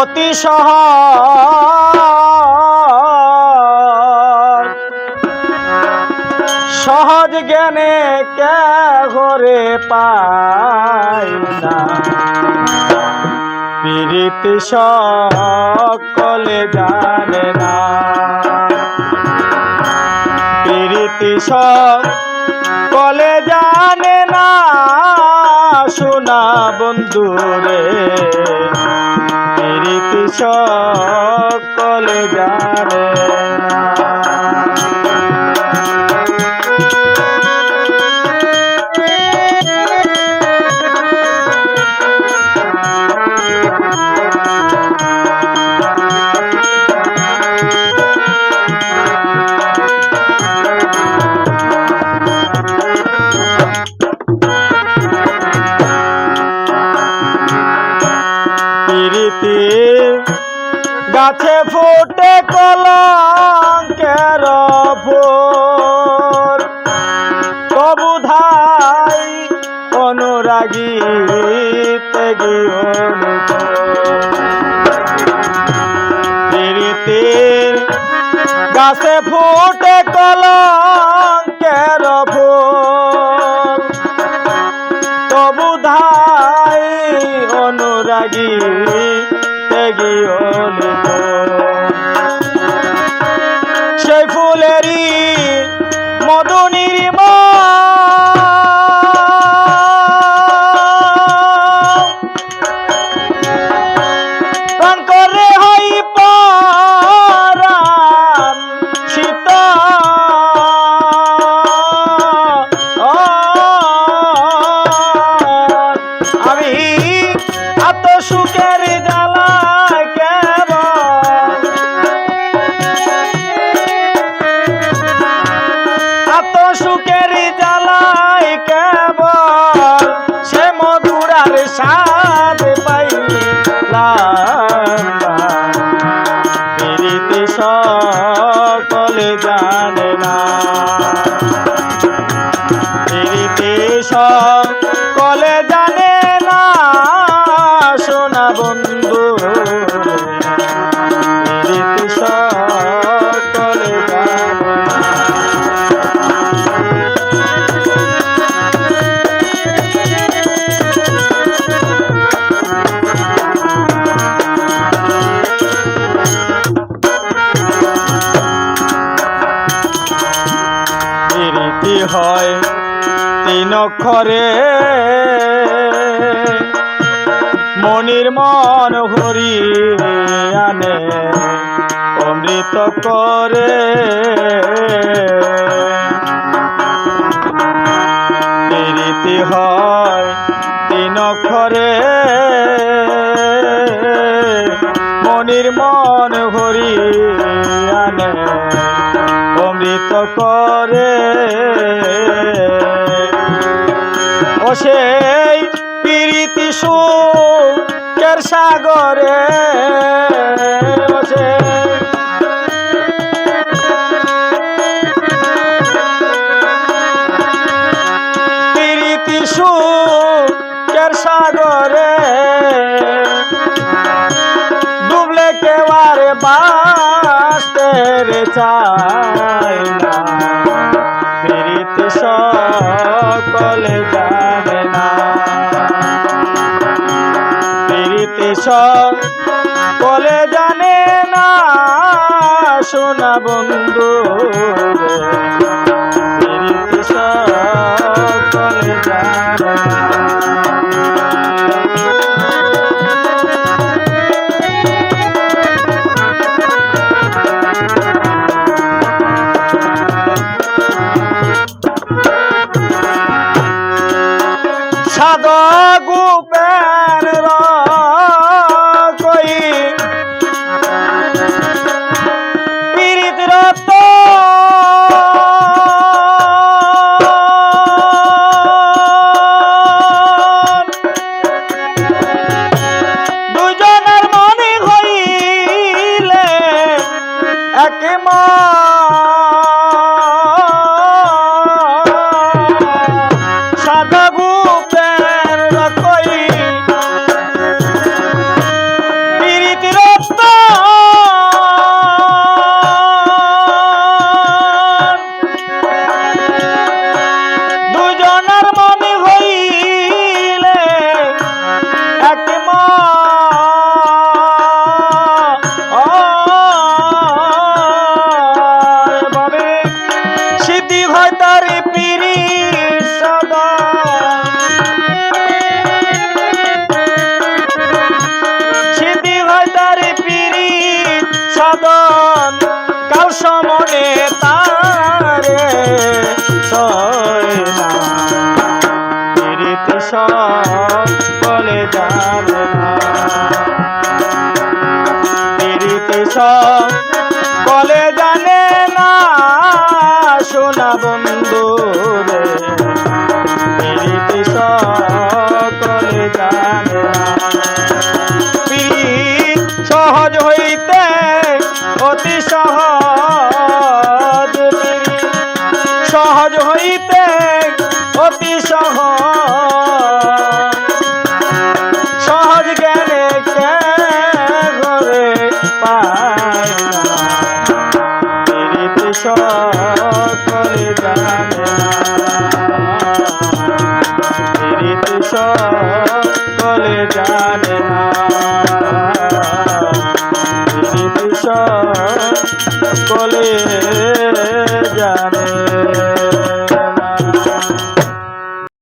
অতি সহজ। সহজ জ্ঞানে কে ঘরে পাই না। পীড়িত সকলে জানে না। পীড়িত সকলে জানে না। শোনা বন্ধু রে সকল যা গাছে ফুটে কলঙ্কের ফুল তবু ধাই অনুরাগী প্রীতির গাছে ফুটে কলঙ্কের ফুল তবু ধাই অনুরাগী তেগি মধুরার স্বাদ পাইলাম। প্রীতি সকলে জানে না। প্রীতি সকলে জানে না। সোনা বন্ধু। অক্ষরে মনির মন হরি আনে, অমৃত করে। প্রীতি হয় তিন অক্ষরে মনির মন হরি আনে, অমৃত করে। সেই প্রীতি সুখের সাগরে প্রীতি বলে জানে না সোনা বন্ধু। প্রীতি থাকে মা হয় না পীড়িতে সব বলে যাবে না। পীড়িতে বলে জানে না। সোনা বন্ধু। জানে না।